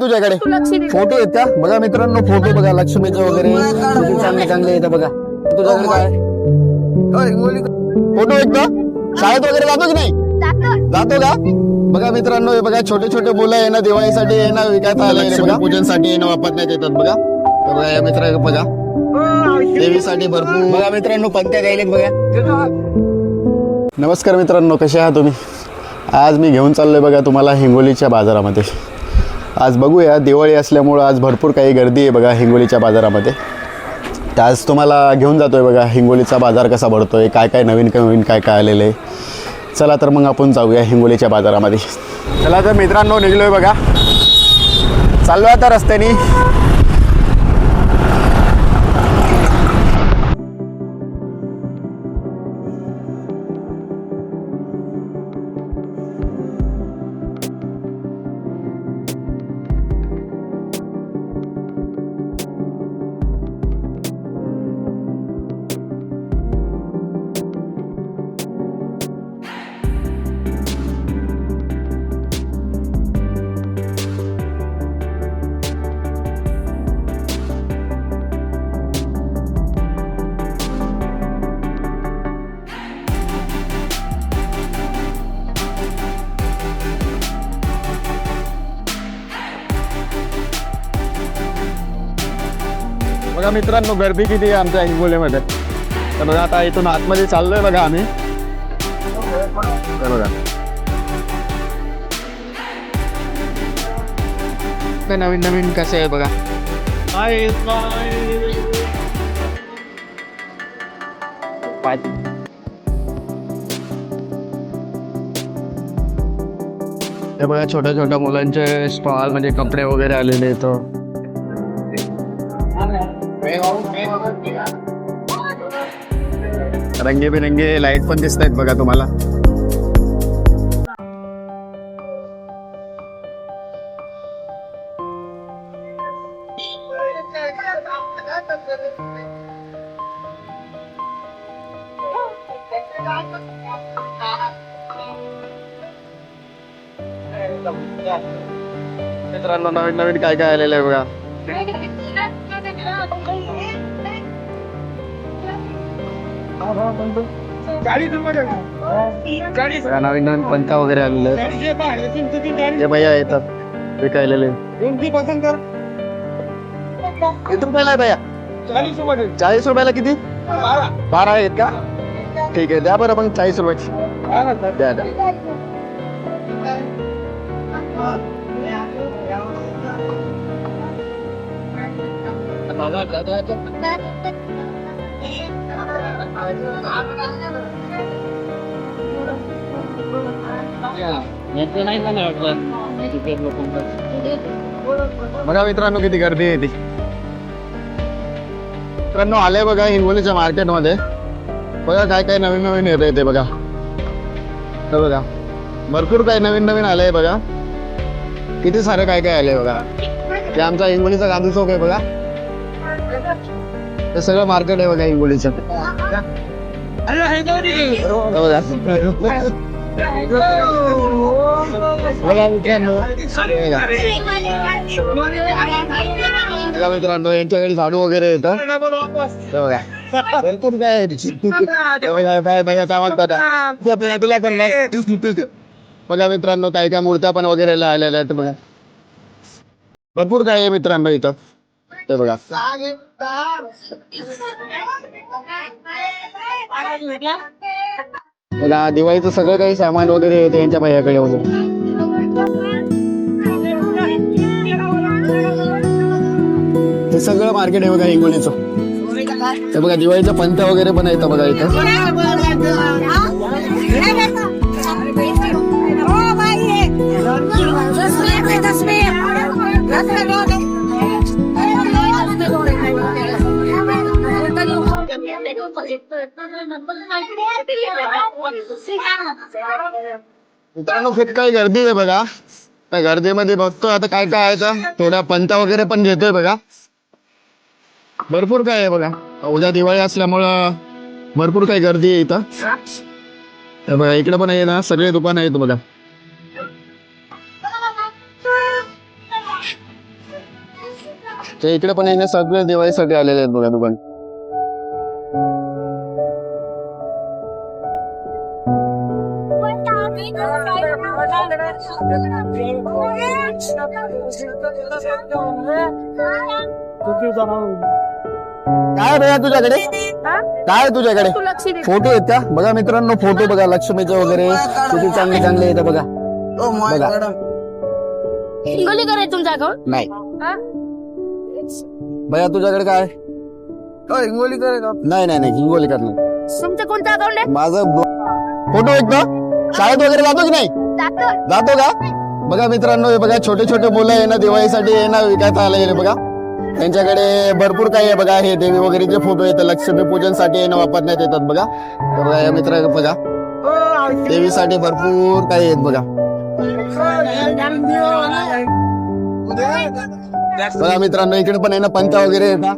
तुझ्याकडे. लक्ष्मी फोटो आहेत का? बघा मित्रांनो फोटो बघा लक्ष्मीचे वगैरे. चांगले चांगले येतं बघा. तुझ्याकडे काय? फोटो आहेत का? शाळेत वगैरे जातो की नाही? जातो. का? बघा मित्रांनो हे बघा छोटे छोटे मुलं आहे ना दिवाळीसाठी आहे ना विकायला आले बघा. पूजनसाठी आहे ना वापरण्यात येतात बघा. तर बघा या मित्र बघा. देवीसाठी भरपूर. बघा मित्रांनो पंक्त्या गायलेत बघा. नमस्कार मित्रांनो कसे आहात तुम्ही? आज मी घेऊन चाललोय बघा तुम्हाला हिंगोलीच्या बाजारामध्ये. आज बघूया दिवाळी असल्यामुळं आज भरपूर काही गर्दी आहे बघा हिंगोलीच्या बाजारामध्ये. तर आज तुम्हाला घेऊन जातोय बघा हिंगोलीचा बाजार कसा भरतोय काय काय नवीन काय नवीन काय काय आलेलं आहे. चला तर मग आपण जाऊया हिंगोलीच्या बाजारामध्ये. चला तर मित्रांनो निघलोय बघा. चाललोय आता रस्त्याने. बघा मित्रांनो गर्दी किती आहे आमच्या हिंगोलीमध्ये. तर बघा आता इथून आतमध्ये चाललोय बघा आम्ही. तर बघा. नवीन नवीन कसे आहे बघा. हे बघा छोट्या छोट्या मुलांचे स्टॉल म्हणजे कपडे वगैरे आलेले आहेत. रंगीबेरंगी लाइट पण दिसत आहेत बघा तुम्हाला. मित्रांनो नवीन नवीन काय काय आलेलं आहे बघा. बघा नवीन नवीन पंखा वगैरे आलेले आहेत जे भैया येतात विकायलेले. किती रुपयाला आहे भैया. चाळीस रुपयाला किती? बारा. आहेत का? ठीक आहे द्या बरं मग चाळीस रुपयाची. द्या द्या. बघा मित्रांनो किती गर्दी आहे ती मित्रांनो आले बघा हिंगोलीच्या मार्केटमध्ये. बघा काय काय नवीन नवीन येत ते बघा. हे बघा. भरपूर काय नवीन नवीन आलंय बघा. किती सारं काय काय आलंय बघा. ते आमचा हिंगोलीचा गांधी चौक आहे बघा. ते सगळं मार्केट आहे बघा हिंगोलीचं. हे बघा बघा मित्रांनो हे बघा. बघा मित्रांनो यांच्याकडे झाडू वगैरे येतं बघा भरपूर काय बघा, तुला पण नाही. बघा मित्रांनो काय काय मूर्त्या पण वगैरे आलेल्या आहेत बघा भरपूर काय आहे मित्रांनो इथं ते बघा. बघा दिवाळीचं सगळं काही सामान वगैरे येते यांच्या भैयाकडे वगैरे. हे सगळं मार्केट आहे बघा हिंगोलीचं. ते बघा दिवाळीचं पंत वगैरे पण येतं बघा इथं. मित्रांनो खूप काही गर्दी आहे बघा. त्या गर्दीमध्ये बघतो आता काय काय आहे तर. थोड्या पंचा वगैरे पण घेतोय बघा. भरपूर काय आहे बघा. उद्या दिवाळी असल्यामुळं भरपूर काही गर्दी आहे इथं. बघा इकडे पण आहे ना सगळे दुकान आहेत बघा. ते इकडे पण येणे सगळे दिवाळी सगळे आलेले आहेत बघा दुकान. काय आहे भैया तुझ्याकडे? काय आहे तुझ्याकडे? फोटो आहेत का? बघा मित्रांनो फोटो बघा लक्ष्मीचे वगैरे. किती चांगले चांगले येतं बघा. बघा. हिंगोली करायचं तुमचं अकाउंट नाही. भैया तुझ्याकडे काय? हिंगोली करे नाही नाही नाही हिंगोली करणार तुमचं कोणतं अकाउंट आहे? माझं फोटो आहेत ना? शाळेत वगैरे जातो की नाही? जातो का? बघा मित्रांनो हे बघा छोटे छोटे मुलं आहे ना दिवाळीसाठी आहे ना विकायला आलेले बघा. त्यांच्याकडे भरपूर काही आहे बघा हे देवी वगैरेचे फोटो आहेत लक्ष्मी पूजनसाठी आहे ना वापरण्यात येतात बघा. तर बघा या मित्र बघा. देवीसाठी भरपूर काही आहेत बघा. बघा मित्रांनो इकडे पण आहे ना पंत्या वगैरे येतात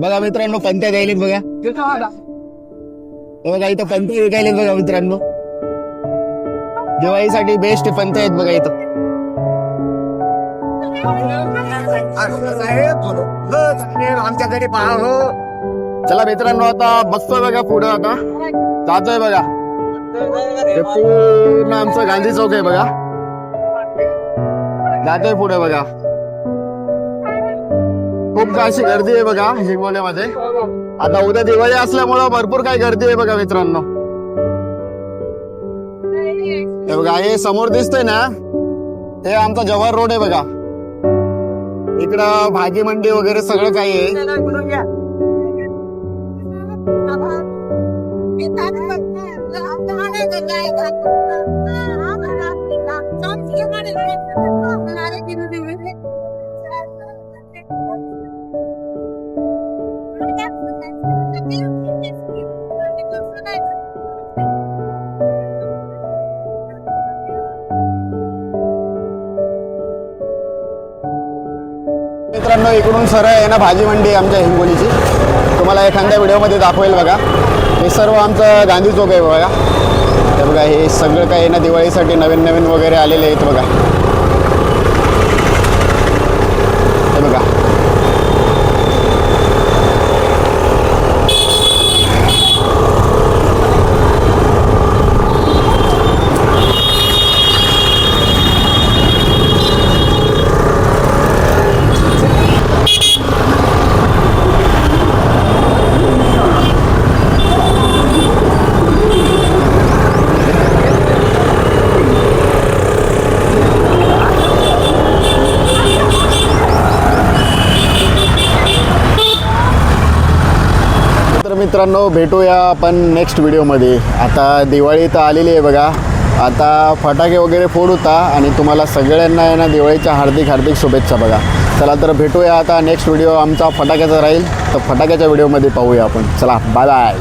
बघा मित्रांनो पंत्या द्यायलेत बघा. बघा इथं पंत्या विकायलेत बघा मित्रांनो. दिवाळीसाठी बेस्ट पंत्या आहेत बघा इथं. आमच्याकडे पहा हो. चला मित्रांनो आता बसतोय बघा पुढं आता. जातोय बघा. हे पूर्ण आमचं गांधी चौक आहे बघा. जातोय पुढे बघा. खूप अशी गर्दी आहे बघा हिंगोलीमध्ये. आता उद्या दिवाळी असल्यामुळं भरपूर काही गर्दी आहे बघा मित्रांनो. हे बघा हे समोर दिसतंय ना हे आमचा जवाहर रोड आहे बघा इकडं भाजी मंडी वगैरे सगळं काही आहे पूर्ण इकडून सरळ आहे ना भाजी मंडी आहे आमच्या हिंगोलीची. तुम्हाला एखाद्या व्हिडिओमध्ये दाखवेल बघा. हे सर्व आमचं गांधी चौक आहे बघा. तर बघा हे सगळं काही ना दिवाळीसाठी नवीन नवीन वगैरे आलेले आहेत बघा हे बघा तर मित्रांनो भेटूया आपण नेक्स्ट व्हिडिओमध्ये आता दिवाळी तर आलेली आहे बघा. आता फटाके वगैरे फोड होता आणि तुम्हाला सगळ्यांना आहे ना दिवाळीच्या हार्दिक हार्दिक शुभेच्छा बघा. चला तर भेटूया आता नेक्स्ट व्हिडिओ आमचा फटाक्याचा राहील. तर फटाक्याच्या व्हिडिओमध्ये पाहूया आपण. चला बाय बाय